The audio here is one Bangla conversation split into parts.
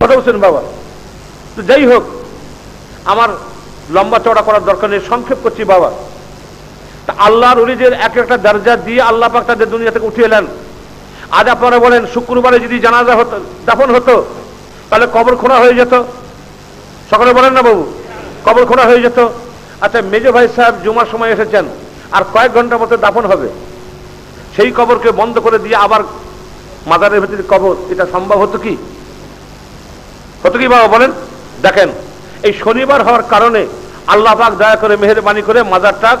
কথা বলছেন বাবা। তো যাই হোক, আমার লম্বা চড়া করার দরকার নেই, সংক্ষেপ করছি বাবা। তা আল্লাহর উলিদের এক একটা দরজা দিয়ে আল্লাহ পাক তাদের দুনিয়া থেকে উঠিয়ে এলেন। আজ আপনারা বলেন, শুক্রবারে যদি জানাজা হতো, দাফন হতো, তাহলে কবর খোঁড়া হয়ে যেত। সকালে বলেন না বাবু, কবর খোঁড়া হয়ে যেত। আচ্ছা মেজো ভাই সাহেব জুমার সময় এসেছেন, আর কয়েক ঘণ্টার মতো দাফন হবে। সেই কবরকে বন্ধ করে দিয়ে আবার মাদারের ভিতরে কবর, এটা সম্ভব হতো কি? হতো কি বাবা বলেন? দেখেন, এই শনিবার হওয়ার কারণে আল্লাহ পাক দয়া করে মেহরবানি করে মাজারটা,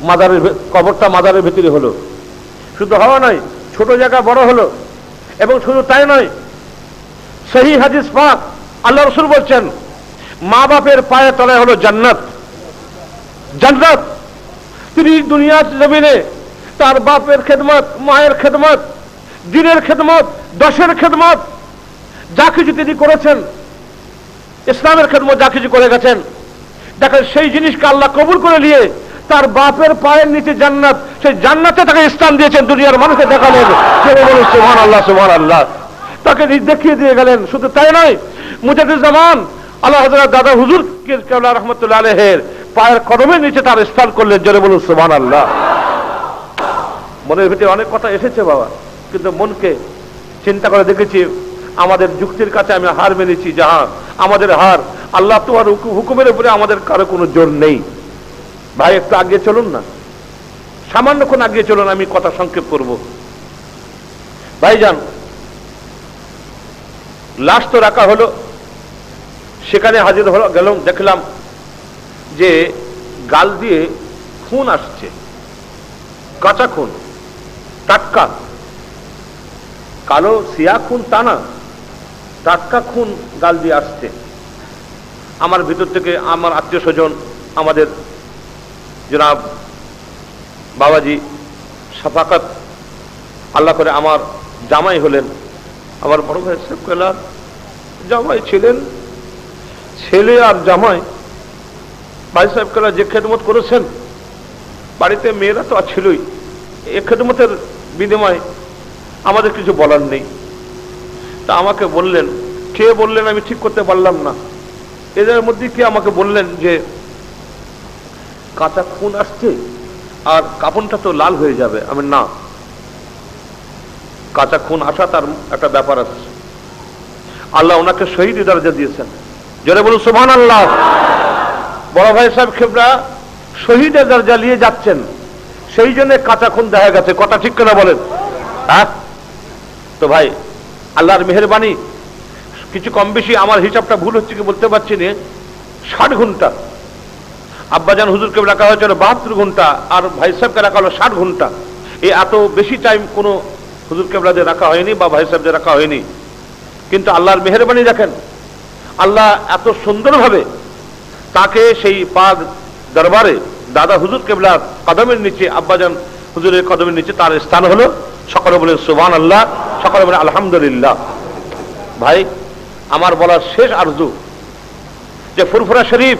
মাজারের কবরটা মাজারের ভিতরে হলো। শুধু হওয়া নয়, ছোট জায়গা বড় হলো। এবং শুধু তাই নয় সেই হাদিস পাক আল্লাহ রসুল বলছেন, মা বাপের পায়ে তলায় হলো জান্নাত। জান্নাত! তিনি দুনিয়ার জমিনে তার বাপের খেদমত, মায়ের খেদমত, দিনের খেদমত, দশের খেদমত যা কিছু তিনি করেছেন, ইসলামের খেদমত যা কিছু করে গেছেন, দেখেন সেই জিনিসকে আল্লাহ কবুল করে নিয়ে তার বাপের পায়ের নিচে জান্নাত, সেই জান্নাতে তাকে স্থান দিয়েছেন দুনিয়ার মানুষকে দেখালেন। সুমান আল্লাহ সুমান আল্লাহ তাকে দেখিয়ে দিয়ে গেলেন। শুধু তাই নয় মুজাদুজ্জামান আল্লাহ হজরত দাদা হুজুর কেবলা রহমতুল্লাহ আলহের পায়ের কদমের নিচে তার স্থান করলেন। জোরে বলুন সুমান আল্লাহ মনের ভিতরে অনেক কথা এসেছে বাবা, কিন্তু মনকে চিন্তা করে দেখেছি আমাদের যুক্তির কাছে আমি হার মেনেছি যাহা আমাদের হার। আল্লাহ তোমার হুকু- হুকুমের উপরে আমাদের কারও কোনো জোর নেই। ভাই, একটু আগে চলুন না। সামান্যক্ষণ আগে চলুন, আমি কথা সংক্ষেপ করব। ভাইজান, লাশ তো রাখা হলো। সেখানে হাজির হলো গেলাম, দেখলাম যে গাল দিয়ে খুন আসছে। কাঁচা খুন, টাটকা। কালো, সিয়া খুন তা না। টাটকা খুন গাল দিয়ে আসছে। আমার ভিতর থেকে আমার আত্মীয় স্বজন আমাদের জনাব বাবাজি সাফাকাত, আল্লাহ করে আমার জামাই হলেন। আমার বড় ভাই সেফকেলা জামাই ছিলেন। ছেলে আর জামাই, ভাই সাহেব কেলা যে খেদমত করেছেন, বাড়িতে মেয়েরা তো আর ছিলই এ খেদমতের বিনিময়ে আমাদের কিছু বলার নেই। তা আমাকে বললেন। কে বললেন আমি ঠিক করতে পারলাম না। এদের মধ্যে কে আমাকে বললেন যে, কাঁচা খুন আসছে আর কাপড়টা তো লাল হয়ে যাবে। আমি না। কাঁচা খুন আসা তার একটা ব্যাপার আছে। আল্লাহ ওনাকে শহীদ দরজা দিয়েছেন। জোরে বলুন সুবহান আল্লাহ বড় ভাই সাহেব খেবরা শহীদের দরজা নিয়ে যাচ্ছেন। সেই জন্য কাঁচা খুন দেখা গেছে। কথা ঠিক কেনা বলেন। হ্যাঁ? তো ভাই আল্লাহর মেহরবানি। কিছু কম বেশি আমার হিসাবটা ভুল হচ্ছে কি বলতে পারছি না। ষাট ঘণ্টা। আব্বাজান হুজুরকে রাখা হয়েছিল বাহাত্তর ঘণ্টা, আর ভাই সাহেবকে রাখা হলো ষাট ঘণ্টা। এই এত বেশি টাইম কোনো হুজুর কেবলাদের রাখা হয়নি বা ভাই সাহেবদের রাখা হয়নি। কিন্তু আল্লাহর মেহরবানি দেখেন, আল্লাহ এত সুন্দরভাবে তাকে সেই পাক দরবারে দাদা হুজুর কেবলার কদমের নিচে, আব্বাজান হুজুরের কদমের নিচে তার স্থান হলো। সকলে বলে সুবান আল্লাহ সকলে বলে, আলহামদুলিল্লাহ। ভাই, আমার বলার শেষ আরজু যে ফুরফুরা শরীফ।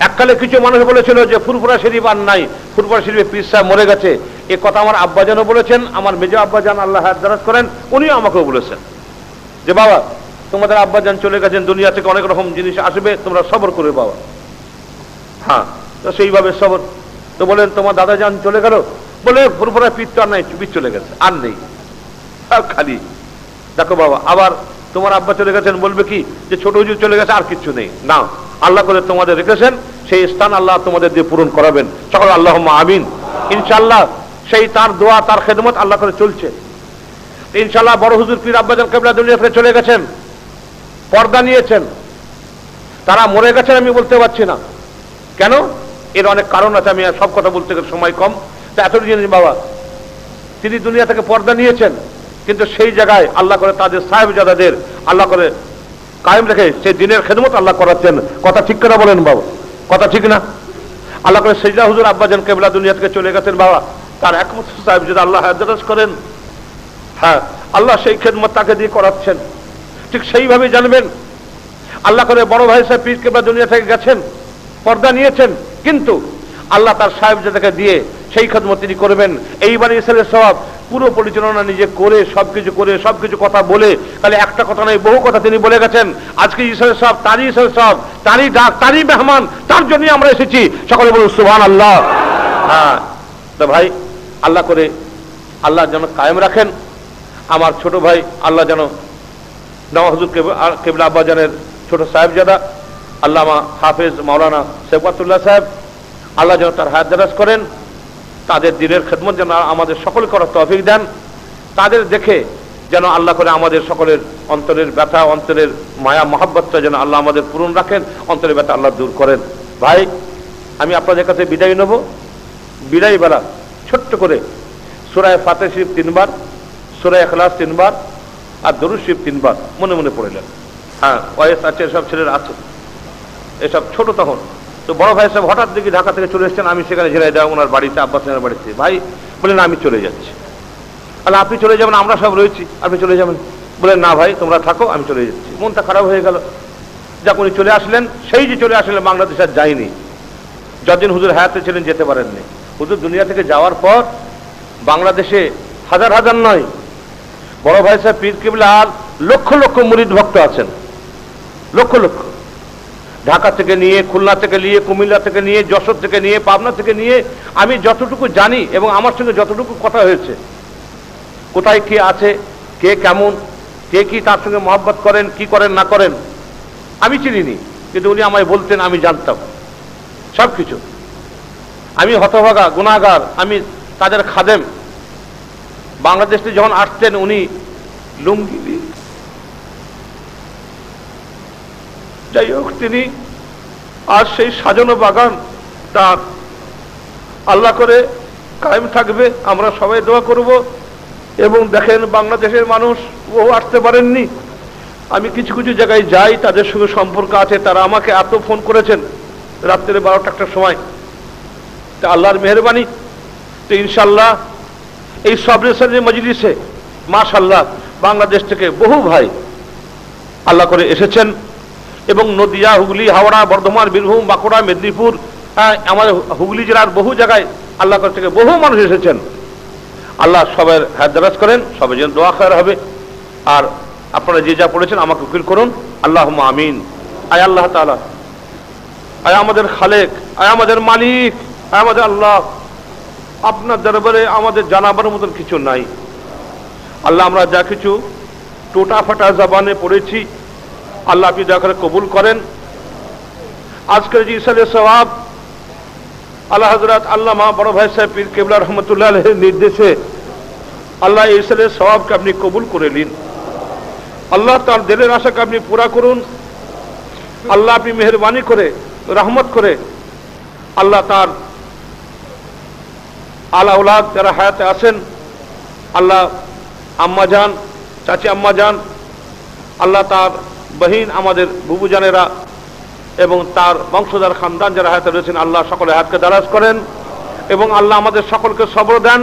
এককালে কিছু মানুষ বলেছিল যে ফুরফুরা শরীফ আর নাই, ফুরফুরা শরীফে সাহেব মরে গেছে। এ কথা আমার আব্বাজানও বলেছেন, আমার মেজো আব্বাজান আল্লাহ হায়াত করেন, উনিও আমাকেও বলেছেন। যে বাবা, তোমাদের আব্বাজান চলে গেছেন, দুনিয়া থেকে অনেক রকম জিনিস আসবে, তোমরা সবর করে বাবা। হ্যাঁ তো সেইভাবে সবর। তো বলেন, তোমার দাদা যান চলে গেল বলে পীর তো আর নাই পীর চলে গেছে, আর নেই। খালি। দেখো বাবা, আবার তোমার আব্বা চলে গেছেন, বলবে কি, যে ছোট হুজুর চলে গেছে, আর কিচ্ছু নেই। না, আল্লাহ করে তোমাদের রেখেছেন, সেই স্থান আল্লাহ তোমাদের দিয়ে পূরণ করাবেন। সকল আল্লাহ আমিন। ইনশাল্লাহ সেই তার দোয়া, তার খেদমত আল্লাহ করে চলছে। ইনশাল্লাহ বড় হুজুর পীর আব্বাজান কেবলা দুনিয়া থেকে চলে গেছেন, পর্দা নিয়েছেন। তারা মরে গেছেন আমি বলতে পারছি না। কেন? এর অনেক কারণ আছে, আমি সব কথা বলতে গেলে সময় কম। তা এত জিনিস বাবা। তিনি দুনিয়া থেকে পর্দা নিয়েছেন, কিন্তু সেই জায়গায় আল্লাহ করে তাদের সাহেবজাদাদের, আল্লাহ করে কায়েম রেখে সেই দিনের খেদমত আল্লাহ করাচ্ছেন। কথা ঠিক করে বলেন বাবা। কথা ঠিক না? আল্লাহ করে সেজা হুজুর আব্বাজান কেবলা দুনিয়া থেকে চলে গেছেন বাবা, তার একমত সাহেব যদি আল্লাহ হায়াত করেন। হ্যাঁ আল্লাহ সেই খেদমত তাকে দিয়ে করাচ্ছেন। ঠিক সেইভাবে জানবেন। আল্লাহ করে বড় ভাই সাহেব পীর কেবলা দুনিয়া থেকে গেছেন, পর্দা নিয়েছেন, কিন্তু আল্লাহ তার সাহেব দিয়ে সেই খেদমত তিনি করবেন। এই বাড়ি ইসলামের স্বভাব, পুরো পরিচালনা নিজে করে, সবকিছু করে, সবকিছু কথা বলে, তাহলে একটা কথা নয়, বহু কথা তিনি বলে গেছেন। আজকে ঈশ্বরের সব তারই ঈশ্বরের সব তারই ডাক, তারই মেহমান, তার জন্যই আমরা এসেছি। সকলে বলুন সুহান আল্লাহ হ্যাঁ তো ভাই, আল্লাহ করে, আল্লাহ যেন কায়েম রাখেন। আমার ছোট ভাই, আল্লাহ যেন নওয়াজুর কেবলা আব্বাজানের ছোট সাহেবজাদা, আল্লামা হাফেজ মাওলানা শেফাতুল্লাহ সাহেব, আল্লাহ যেন তার হায়াত করেন। তাদের দিনের খেদমত যেন আমাদের সকল করার তফিক দেন। তাদের দেখে যেন আল্লাহ করে আমাদের সকলের অন্তরের ব্যথা, অন্তরের মায়া, মহাব্বতটা যেন আল্লাহ আমাদের পূরণ রাখেন, অন্তরের ব্যথা আল্লাহ দূর করেন। ভাই, আমি আপনাদের কাছে বিদায় নেব। বিদায় বেলা ছোট্ট করে সুরায় ফাতে শরীফ তিনবার, সুরায় এখলাস তিনবার আর দরুদ শরীফ তিনবার মনে মনে পড়লেন হ্যাঁ ওয়েস আছে, এসব ছেলেরা আছে। এসব ছোট তখন। তো বড় ভাই সাহেব হঠাৎ দেখি ঢাকা থেকে চলে এসেছেন, আমি সেখানে ঝেড়ে দেওয়া ওনার বাড়িতে আব্বাস বাড়িতে। ভাই বলেন আমি চলে যাচ্ছি। তাহলে আপনি চলে যাবেন, আমরা সব রয়েছি, আপনি চলে যাবেন। বলেন না ভাই, তোমরা থাকো, আমি চলে যাচ্ছি। মনটা খারাপ হয়ে গেল। যা উনি চলে আসলেন, সেই যে চলে আসলেন, বাংলাদেশ আর যায়নি। যতদিন হুজুর হায়াতে ছিলেন, যেতে পারেননি। হুজুর দুনিয়া থেকে যাওয়ার পর, বাংলাদেশে হাজার হাজার নয়, বড় ভাই সাহেব পীর কিবলা আর লক্ষ লক্ষ মুরিদ ভক্ত আছেন। লক্ষ লক্ষ। ঢাকা থেকে নিয়ে, খুলনা থেকে নিয়ে, কুমিল্লা থেকে নিয়ে, যশোর থেকে নিয়ে, পাবনা থেকে নিয়ে, আমি যতটুকু জানি এবং আমার সঙ্গে যতটুকু কথা হয়েছে, কোথায় কে আছে, কে কেমন, কে কি তার সঙ্গে মহব্বত করেন, কি করেন, না করেন, আমি চিনিনি, কিন্তু উনি আমায় বলতেন, আমি জানতাম সব কিছু আমি হতভাগা, গুণাগার, আমি তাদের খাদেম। বাংলাদেশ যখন আসতেন উনি, লুঙ্গি যাই হোক, তিনি আর সেই সাজানো বাগান তার আল্লাহ করে কায়েম থাকবে। আমরা সবাই দোয়া করব। এবং দেখেন, বাংলাদেশের মানুষ ও আসতে পারেননি। আমি কিছু কিছু জায়গায় যাই, তাদের সঙ্গে সম্পর্ক আছে। তারা আমাকে এত ফোন করেছেন রাত্রে বারোটা একটার সময়। তা আল্লাহর মেহরবানি। তো ইনশাল্লাহ এই সবরেশনের মজলিসে মাশাল্লাহ বাংলাদেশ থেকে বহু ভাই আল্লাহ করে এসেছেন। এবং নদিয়া হুগলি হাওড়া বর্ধমান বীরভূম বাঁকুড়া মেদিনীপুর হ্যাঁ, আমাদের হুগলি জেলার বহু জায়গায় আল্লাহ থেকে বহু মানুষ এসেছেন। আল্লাহ সবের হায়দারাজ করেন সবাই যেন দোয়া খায়ের হবে। আর আপনারা যে যা পড়েছেন আমাকে উকিল করুন। আল্লাহ আমিন। আয় আল্লাহ তালা আয় আমাদের খালেক আয় আমাদের মালিক আয় আমাদের আল্লাহ। আপনার দরবারে আমাদের জানাবার মতন কিছু নাই। আল্লাহ আমরা যা কিছু টোটা ফাটা জবানে পড়েছি আল্লাহ আপনি দয়া করে কবুল করেন। আজকের যে ইসালের সবাব আল্লাহ হজরত আল্লাহ মা বড় ভাই সাহেব পীর কেবলা রহমতুল্লাহ নির্দেশে আল্লাহ ইসালের সবাবকে আপনি কবুল করে নিন। আল্লাহ তার দিলের আশাকে আপনি পুরা করুন। আল্লাহ আপনি মেহরবানি করে, রহমত করে আল্লাহ তার আলা উলাদ যারা হায়াতে আছেন, আল্লাহ আম্মা যান চাচি আম্মা যান আল্লাহ তার বহিন আমাদের বুবুজানেরা এবং তার বংশধর খানদান যারা হায়াতে রয়েছেন, আল্লাহ সকলে হাতকে দারাজ করেন এবং আল্লাহ আমাদের সকলকে সবর দেন।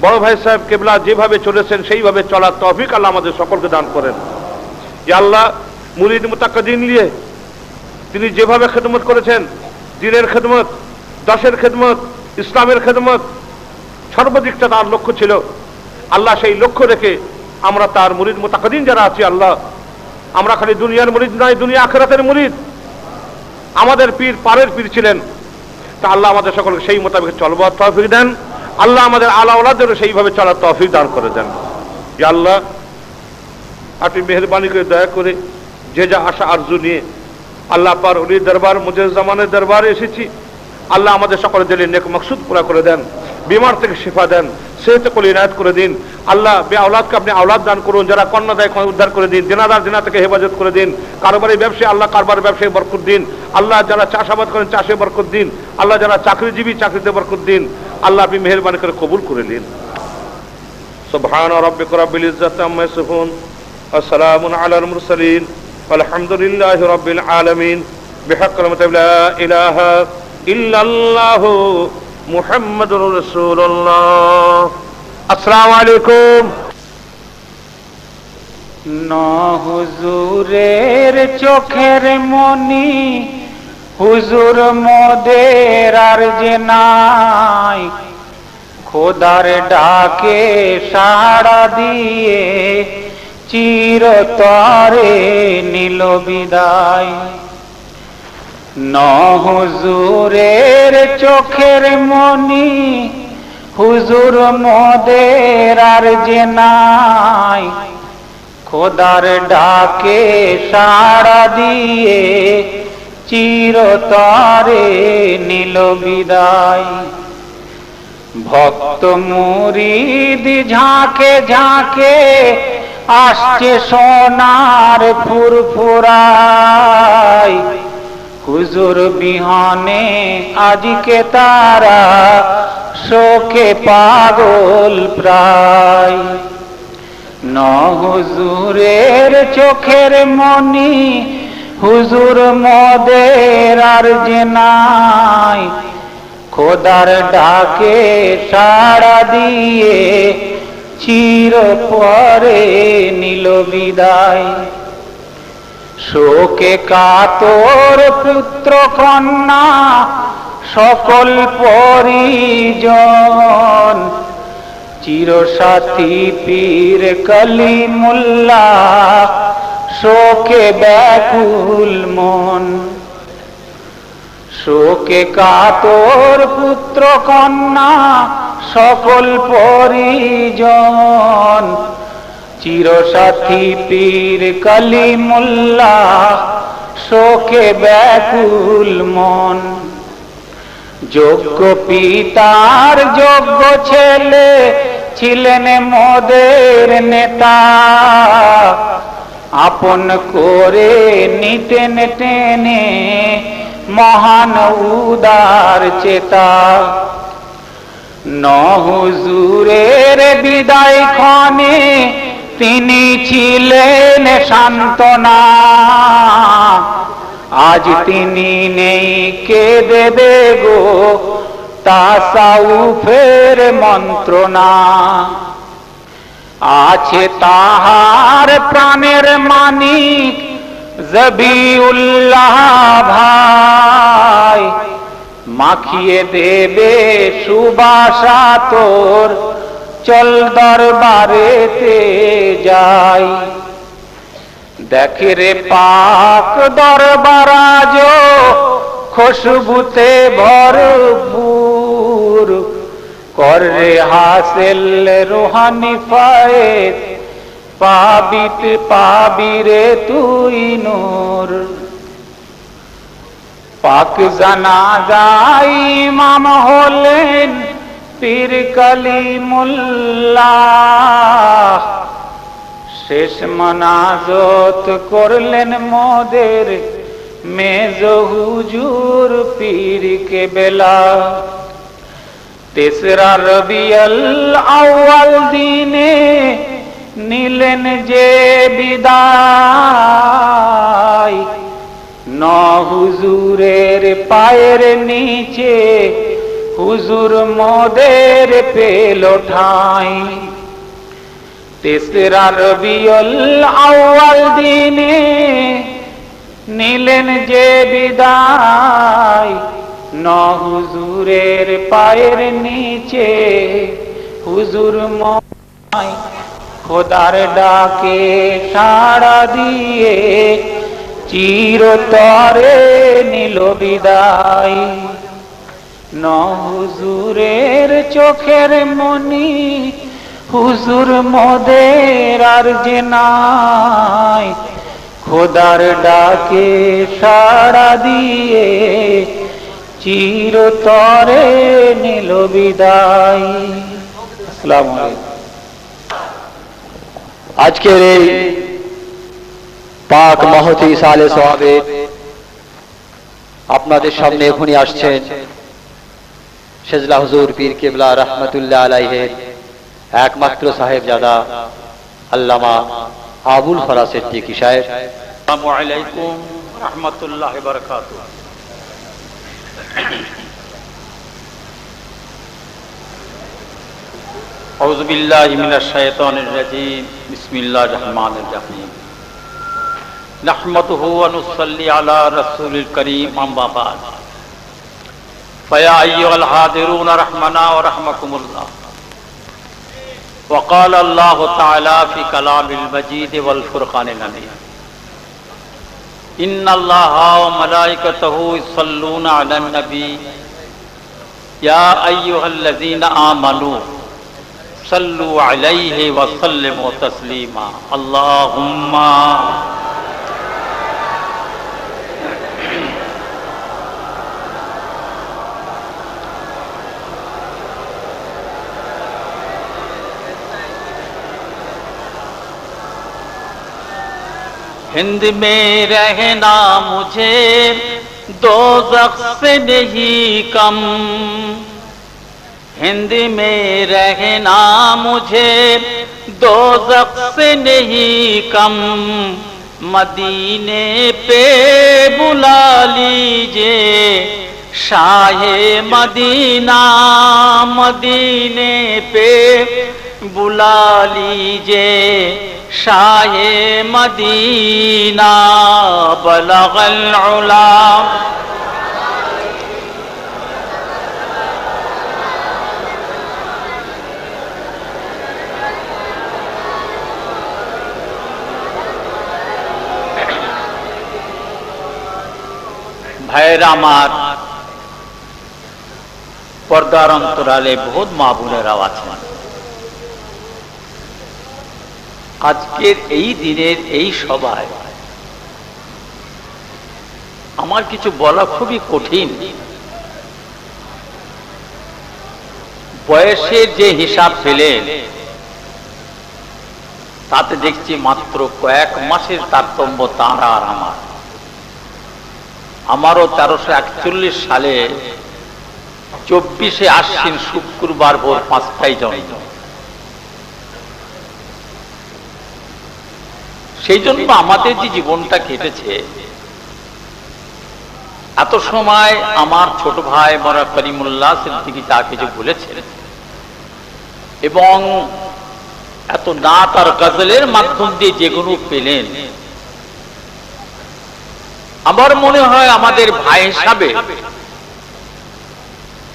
বড় ভাই সাহেব কেবলা যেভাবে চলেছেন, সেইভাবে চলার তফিক আল্লাহ আমাদের সকলকে দান করেন। যে আল্লাহ, মুরিদ মুতাক্কাদিন নিয়ে তিনি যেভাবে খেদমত করেছেন, দিনের খেদমত, দশের খেদমত, ইসলামের খেদমত সর্বদিকটা তার লক্ষ্য ছিল। আল্লাহ সেই লক্ষ্য রেখে আমরা তার মুরিদ মোতাকাদিন যারা আছি, আল্লাহ আমরা খালি দুনিয়ার মুরিদ নয়, দুনিয়া আখেরাতের মুরিদ। আমাদের পীর পারের পীর ছিলেন। তা আল্লাহ আমাদের সকলকে সেই মোতাবেক চলবার তহফিক দেন। আল্লাহ আমাদের আলা ওলাদেরও সেইভাবে চলার তহফিক দান করে দেন। আল্লাহ, আপনি মেহরবানি করে দয়া করে যে যা আশা আরজু নিয়ে আল্লাহ পার উনি দরবার মুজামের দরবারে এসেছি, আল্লাহ আমাদের সকলের দিলে নেক মকসুদ পুরা করে দেন। বিমার থেকে শিফা দেন সেহেতু কল ইনায়ত করে দিন আল্লাহ বে আওলাদকে আপনি আওলাদ দান করুন যারা কন্যা দেয় উদ্ধার করে দিন দিনাদার দিনা থেকে হেফাজত করে দিন কারোবারি ব্যবসায়ী আল্লাহ কারবার ব্যবসায়ী বরকত দিন আল্লাহ যারা চাষাবাদ করেন চাষে বরকত দিন আল্লাহ যারা চাকরিজীবী চাকরিতে বরকত দিন আল্লাহ আপনি মেহরবানি করে কবুল করে নিন سبحان ربك رب العزة عما يصفون وسلام على المرسلين والحمد لله رب العالمين بحق رحمة لا إله إلا الله محمد رسول الله السلام عليكم ন হুজুরের চোখের মনি হুজুর মোদের আর যে নাই খোদার ডাকে সাড়া দিয়ে চিরতরে নিল বিদায় নহজুরের চোখের মনি, হুজুর মোদের আর যে নাই। খোদার ডাকে সাড়া দিয়ে চিরতরে নিল বিদায়। ভক্ত মুরিদ ঝাঁকে ঝাঁকে আসছে সোনার ফুরফুরাই হুজুর বিহানে, আজকে তারা শোকে পাগল প্রায়। নহজুরের চোখের মনি, হুজুর মদের আর যে নাই। খোদার ডাকে সাড়া দিয়ে চির পরে নিল বিদায়। শোকে কাতর পুত্র কন্যা, সকল পরিজন। চিরসাথী পীর কলিমুল্লা, শোকে ব্যাকুল মন। শোকে কাতর পুত্র কন্যা, সকল পরিজন। চিরসাথী পীর কলিমুল্লা শোকে ব্যাকুল মন। যোগ্য পিতার যোগ্য ছেলে ছিলেন মোদের নেতা। আপন করে নিতেন টেনে মহান উদার চেতা। নহুজুরের বিদায় ক্ষণে তিনি ছিলেন সান্ত্বনা। আজ তিনি নেই, কে দেবে গো? তাসাউফের মন্ত্রণা। আছে তাহার প্রাণের মানিক জবিউল্লাহ ভাই। মাখিয়ে দেবে সুবাসা তোর চল দরবারেতে যাই। দেখে রে পাক দরবারাজ খুশবুতে ভরপুর। করে হাসিল রুহানি ফায়েদ, পাবিত পাবিরে তুই নূর। পাক জানা যাই ইমাম হলেন পীর কালিমুল্লাহ। শেষ মনাজত করলেন মোদের মেজ হুজুর পীর কে বেলা তেসরা রবিয়াল আউয়াল দিনে নিলেন যে বিদায়। ন হুজুরের পায়ের নিচে হুজুর মোদের পেল ঠাই। তেসরা রবিউল আউয়াল দিনে নিলেন যে বিদায়, ন হুজুরের পায়ের নিচে হুজুর মায় খোদার ডাকে সাড়া দিয়ে চিরতরে নিল বিদায়। ন হুজুরের চোখের মনি, হুজুর মোদের আর যে নাই। খোদার ডাকে সাড়া দিয়ে চিরতরে নিল বিদায়। আসসালামু আজকের এই পাক মহতি সালে সোহাবে আপনাদের সামনে এখনই আসছেন। شجلہ حضور پیر قبلہ رحمت اللہ علیہ حکمت صاحب زادہ، علامہ آبو الفرا صدی کی شاعر۔ السلام علیکم ورحمۃ اللہ وبرکاتہ۔ اعوذ باللہ من الشیطان الرجیم۔ بسم اللہ الرحمن الرحیم۔ نحمده ونصلي على رسول الكريم اما بعد۔ فيا أيها الحاضرون رحمنا ورحمكم الله. وقال الله تعالى في كلام المجيد والفرقان الحميد إن الله وملائكته يصلون على النبي. يا أيها الذين آمنوا صلوا عليه وسلموا تسليما. اللهم ہند میں رہنا مجھے دو سے نہیں کم۔ ہند میں رہنا مجھے دو سے نہیں کم۔ مدینے پہ بلا لیجے شاہ مدینہ۔ مدینے پہ बुला लीजिए शाहे मदीना बलगल उला ভাইয়েরা আমার পর্দার অন্তরালে বহুত মা বোনেরাও আছেন আজকের এই দিনের এই সভায় আমার কিছু বলা খুবই কঠিন। বয়সের যে হিসাব পেলেন, তাতে দেখছি মাত্র কয়েক মাসের তারতম্য তাঁরা আর আমার। আমারও তেরোশো একচল্লিশ সালে চব্বিশে আশ্বিন শুক্রবার ভোর পাঁচটায় জন্ম। সেই জন্য আমাদের যে জীবনটা কেটেছে, এত সময় আমার ছোট ভাই মরা করিমুল্লাহ সিদ্দিকি যা কিছু বলেছেন, এবং এত নাত আর গজলের মাধ্যম দিয়ে যেগুলো পেলেন, আমার মনে হয় আমাদের ভাই হিসাবে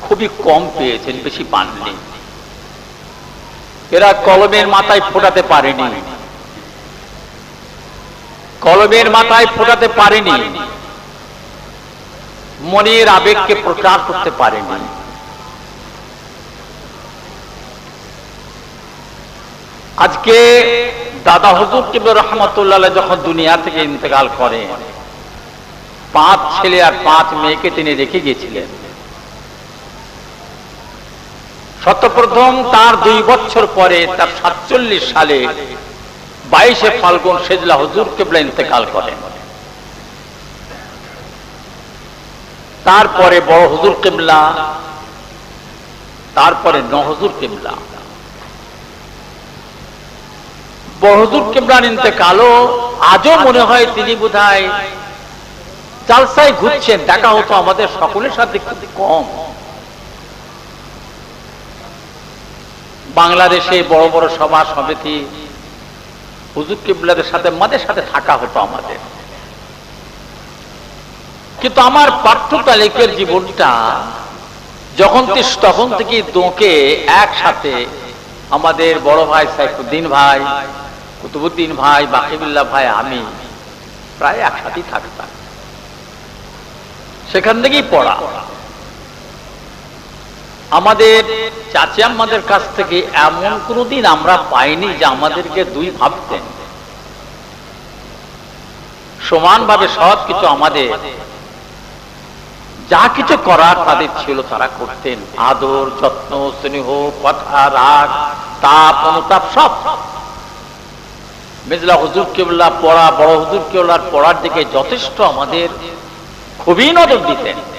খুবই কম পেয়েছেন, বেশি পাননি। এরা কলমের মাথায় ফোটাতে পারেনি। কলমের মাথায় ফোটাতে পারেনি। মনের আবেগকে প্রচার করতে পারেনি। আজকে দাদা হজুর কিবর রহমতুল্লাহ যখন দুনিয়া থেকে ইন্তেকাল করেন পাঁচ ছেলে আর পাঁচ মেয়েকে তিনি রেখে গিয়েছিলেন। সত্যপ্রথম তার দুই বছর পরে, তার সাতচল্লিশ সালে বাইশে ফাল্গুন সেজলা হুজুর কেবলা ইন্তেকাল করেন তারপরে বড় হুজুর কেবলা, তারপরে নহজুর কেবলা। বড় হুজুর কেবলার ইন্তেকালও আজও মনে হয় তিনি বোধহয় জালসায় ঘুরছেন, দেখা হতো আমাদের সকলের সাথে কম। বাংলাদেশে বড় বড় সভা সমিতি হুজুর কিবলাদের সাথে মাঝে সাথে থাকা হতো আমাদের। কিন্তু আমার পাঠ্যতালিকের জীবনটা যখন তখন থেকে দোকে একসাথে আমাদের বড় ভাই সাইফুদ্দিন ভাই, কুতুবুদ্দিন ভাই, বাকিবুল্লাহ ভাই, আমি প্রায় একসাথেই থাকতাম। সেখান থেকেই পড়া। আমাদের চাচি আমাদের কাছ থেকে এমন কোনোদিন আমরা পাইনি যে আমাদেরকে দুই ভাবতেন। সমানভাবে সব কিছু আমাদের। যা কিছু করার তাদের ছিল তারা করতেন। আদর, যত্ন, স্নেহ, কথা, রাগ, তাপ, অনুতাপ, সব। মেজলা হুজুর কেবলা পড়া, বড় হুজুর কেবলার পড়ার দিকে যথেষ্ট আমাদের খুবই নজর দিতেন।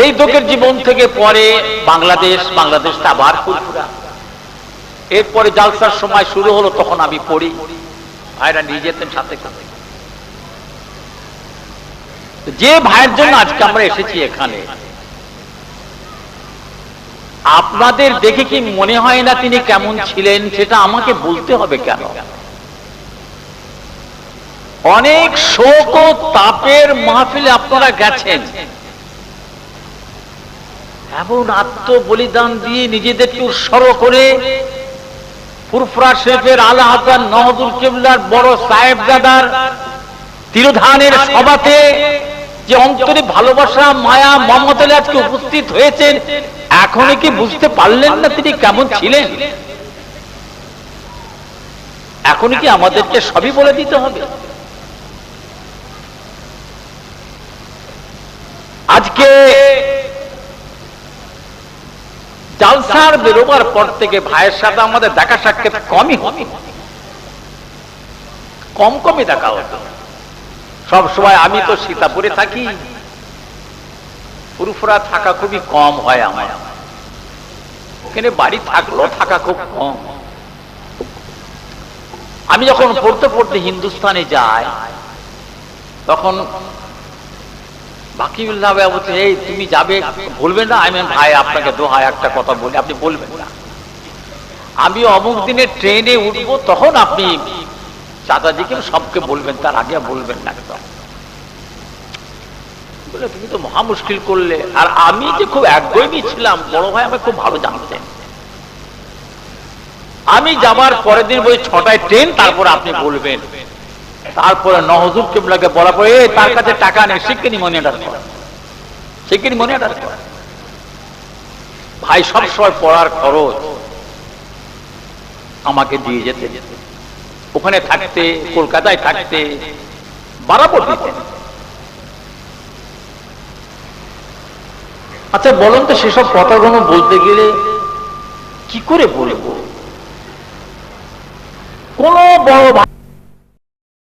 সেই দুঃখের জীবন থেকে পরে বাংলাদেশ বাংলাদেশ আবার ফুরফুরা। এরপরে জালসার সময় শুরু হলো, তখন আমি পড়ি। ভাইরা নিয়ে যেতেন সাথে সাথে যে ভাইয়ের জন্য আজকে আমরা এসেছি এখানে, আপনাদের দেখে কি মনে হয় না তিনি কেমন ছিলেন, সেটা আমাকে বলতে হবে কেন? অনেক শোক ও তাপের মাহফিলে আপনারা গেছেন। এমন আত্ম বলিদান দিয়ে নিজেদেরকে উৎসর্গ করে ফুরফুরা শেফের আলা হাসান নহদুল কেবলার বড় সাহেবজাদার তিরোধানের সভাতে যে অন্তরে ভালোবাসা, মায়া মমতালে আজকে উপস্থিত হয়েছেন, এখনই কি বুঝতে পারলেন না তিনি কেমন ছিলেন? এখনই কি আমাদেরকে সবই বলে দিতে হবে? আজকে জালসার বেরোবার পর থেকে ভাইয়ের সাথে আমাদের দেখা সাক্ষাৎ কমই হবে কম কমই দেখা হতো। সব সময় আমি তো সীতাপুরে থাকি। পুরুফরা থাকা খুবই কম হয় আমার। ওখানে বাড়ি থাকলেও থাকা খুব কম। আমি যখন পড়তে পড়তে হিন্দুস্তানে যাই, তখন বাকিউল্লাহ বলছে, এই তুমি যাবে? বলবেন না। আমি ভাই, আপনাকে দোহায় একটা কথা বলি, আপনি বলবেন না। আমি অমুক দিনে ট্রেনে উঠবো, তখন আপনি চাচাজিকে সবকে বলবেন, তার আগে বলবেন না একদম। বলে, তুমি তো মহা মুশকিল করলে। আর আমি যে খুব একদমই ছিলাম, বড় ভাই আমাকে খুব ভালো জানতেন। আমি যাবার পরের দিন বই ছটায় ট্রেন, তারপর আপনি বলবেন। তারপরে নহজুর কেবলাকে বলা পরে "এই, তার কাছে টাকা নেই শিক্ষিনী মনি অর্ডার কর। শিক্ষিনী মনি অর্ডার কর। ভাই সব সময় পড়ার খরচ আমাকে দিয়ে যেতে। ওখানে থাকতে কলকাতায় থাকতে বারাবর দিতেন আচ্ছা বলুন তো সেসব কথাগুলো বলতে গেলে কি করে বলব? কোন বড়